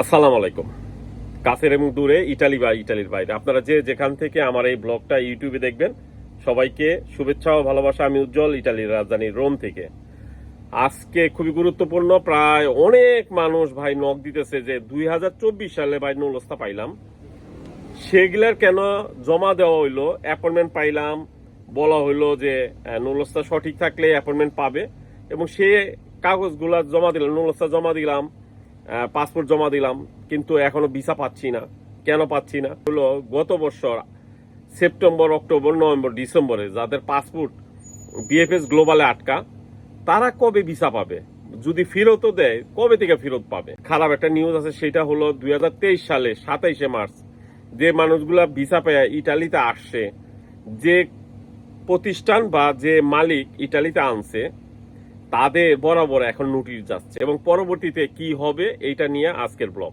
আসসালামু আলাইকুম। কাছের এবং দূরে ইটালি বা ইটালির বাইরে। আপনারা যে যেখান থেকে আমার এই ব্লগটা ইউটিউবে দেখবেন, সবাইকে শুভেচ্ছা ও ভালোবাসা। আমি উজ্জ্বল, ইটালির রাজধানী রোম থেকে। আজকে খুবই গুরুত্বপূর্ণ, প্রায় অনেক মানুষ ভাই নখ দিতেছে যে দুই হাজার চব্বিশ সালে ভাই নলস্তা পাইলাম। সেগুলার কেন জমা দেওয়া হইল অ্যাপয়েন্টমেন্ট পাইলাম, বলা হইল যে নলস্তা সঠিক থাকলে অ্যাপয়েন্টমেন্ট পাবে। এবং সে কাগজগুলা জমা দিলাম নলস্তা জমা দিলাম পাসপোর্ট জমা দিলাম, কিন্তু এখনও ভিসা পাচ্ছি না। কেন পাচ্ছি না? হলো গত বছর সেপ্টেম্বর, অক্টোবর, নভেম্বর, ডিসেম্বরে যাদের পাসপোর্ট বিএফএস গ্লোবালে আটকা, তারা কবে ভিসা পাবে? যদি ফেরতও দেয়, কবে থেকে ফেরত পাবে? খারাপ একটা নিউজ আছে, সেটা হলো দু হাজার তেইশ সালে, সাতাইশে মার্চ, যে মানুষগুলা ভিসা পেয়ে ইটালিতে আসছে, যে প্রতিষ্ঠান বা যে মালিক ইটালিতে আনছে তাদের বরাবর এখন নোটিশ যাচ্ছে। এবং পরবর্তীতে কি হবে, এইটা নিয়ে আজকের ব্লগ।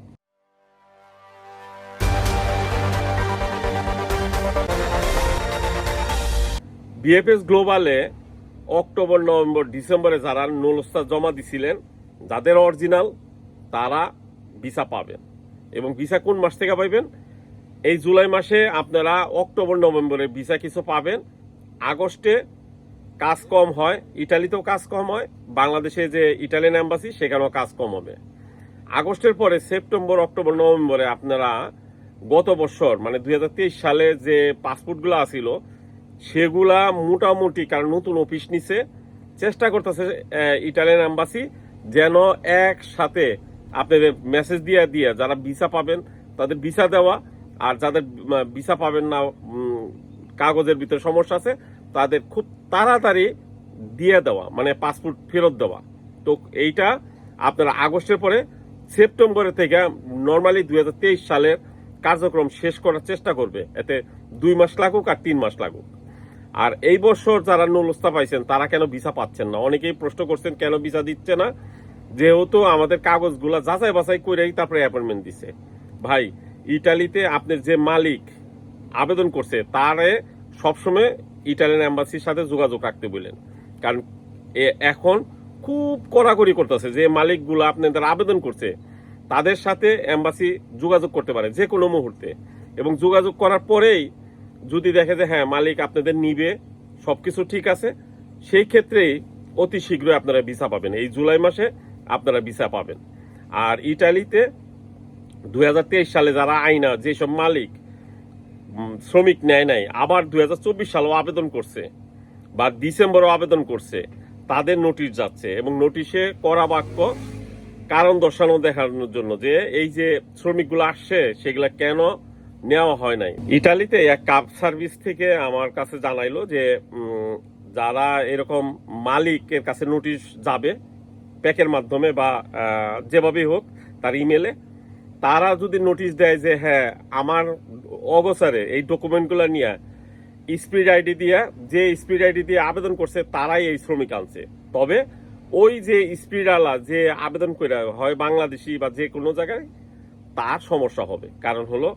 বিএফএস গ্লোবালে অক্টোবর, নভেম্বর, ডিসেম্বরে যারা নলস্তা জমা দিছিলেন, যাদের অরিজিনাল, তারা ভিসা পাবেন। এবং ভিসা কোন মাস থেকে পাইবেন? এই জুলাই মাসে আপনারা অক্টোবর, নভেম্বরে ভিসা কিছু পাবেন। আগস্টে কাজ কম হয়, ইটালিতেও কাজ কম হয়, বাংলাদেশে যে ইটালিয়ান এম্বাসি, সেখানেও কাজ কম হবে। আগস্টের পরে, সেপ্টেম্বর, অক্টোবর, নভেম্বরে আপনারা গত বছর মানে দু হাজার তেইশ সালে যে পাসপোর্টগুলো আসিল সেগুলা মোটামুটি, কারণ নতুন অফিস নিছে, চেষ্টা করতেছে ইটালিয়ান এম্বাসি যেন একসাথে আপনাদের মেসেজ দিয়ে দিয়ে, যারা ভিসা পাবেন, তাদের ভিসা দেওয়া, আর যাদের ভিসা পাবেন না কাগজের ভিতরে সমস্যা আছে, তাদের খুব তাড়াতাড়ি দিয়ে দেওয়া মানে পাসপোর্ট ফেরত দেওয়া। তো এইটা আপনারা আগস্টের পরে সেপ্টেম্বরের থেকে নর্মালি দুই হাজার তেইশ সালের কার্যক্রম শেষ করার চেষ্টা করবে। এতে দুই মাস লাগুক আর তিন মাস লাগুক। আর এই বছর যারা নুলস্তা পাইছেন, তারা কেন ভিসা পাচ্ছেন না? অনেকেই প্রশ্ন করছেন, কেন ভিসা দিচ্ছে না? যেহেতু আমাদের কাগজগুলা যাচাই বাছাই করেই তারপরে অ্যাপয়েন্টমেন্ট দিছে। ভাই, ইটালিতে আপনার যে মালিক আবেদন করছে, তারে সবসময় ইটালিয়ান এম্বাসির সাথে যোগাযোগ রাখতে বললেন কারণ এখন খুব কড়াকড়ি করতেছে, যে মালিকগুলো আপনাদের আবেদন করছে, তাদের সাথে এম্বাসি যোগাযোগ করতে পারে যে কোনো মুহূর্তে। এবং যোগাযোগ করার পরেই যদি দেখে যে হ্যাঁ মালিক আপনাদের নিবে, সবকিছু ঠিক আছে, সেই ক্ষেত্রেই অতি শীঘ্রই আপনারা ভিসা পাবেন। এই জুলাই মাসে আপনারা ভিসা পাবেন। আর ইটালিতে দু হাজার তেইশ সালে যারা আইনা, যেসব মালিক শ্রমিক নেয় নাই। আবার দুই সালেও আবেদন করছে বা ডিসেম্বরও আবেদন করছে। তাদের নোটিশ যাচ্ছে এবং নোটিশে করা বাক্য কারণ দর্শানো দেখানোর জন্য যে এই যে শ্রমিকগুলো আসছে, সেগুলা কেন নেওয়া হয় নাই। ইটালিতে এক কাপ সার্ভিস থেকে আমার কাছে জানাইলো যে যারা এরকম মালিকের কাছে নোটিশ যাবে, প্যাকের মাধ্যমে বা যেভাবেই হোক তার ইমেলে তারা যদি নোটিশ দেয় যে হ্যাঁ আমার অগোচারে এই ডকুমেন্টগুলো নিয়ে স্পিড আইডি দিয়ে, যে স্পিড আইডি দিয়ে আবেদন করছে, তারাই এই শ্রমিক আনছে। তবে ওই যে স্পিড আলা যে আবেদন করে হয় বাংলাদেশি বা যে কোনো জায়গায়, তার সমস্যা হবে। কারণ হলো,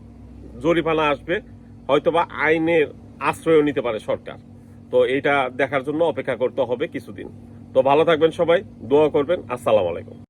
জরিমানা আসবে, হয়তোবা আইনের আশ্রয় নিতে পারে সরকার। তো এটা দেখার জন্য অপেক্ষা করতে হবে কিছুদিন। তো ভালো থাকবেন সবাই, দোয়া করবেন। আসসালামু আলাইকুম।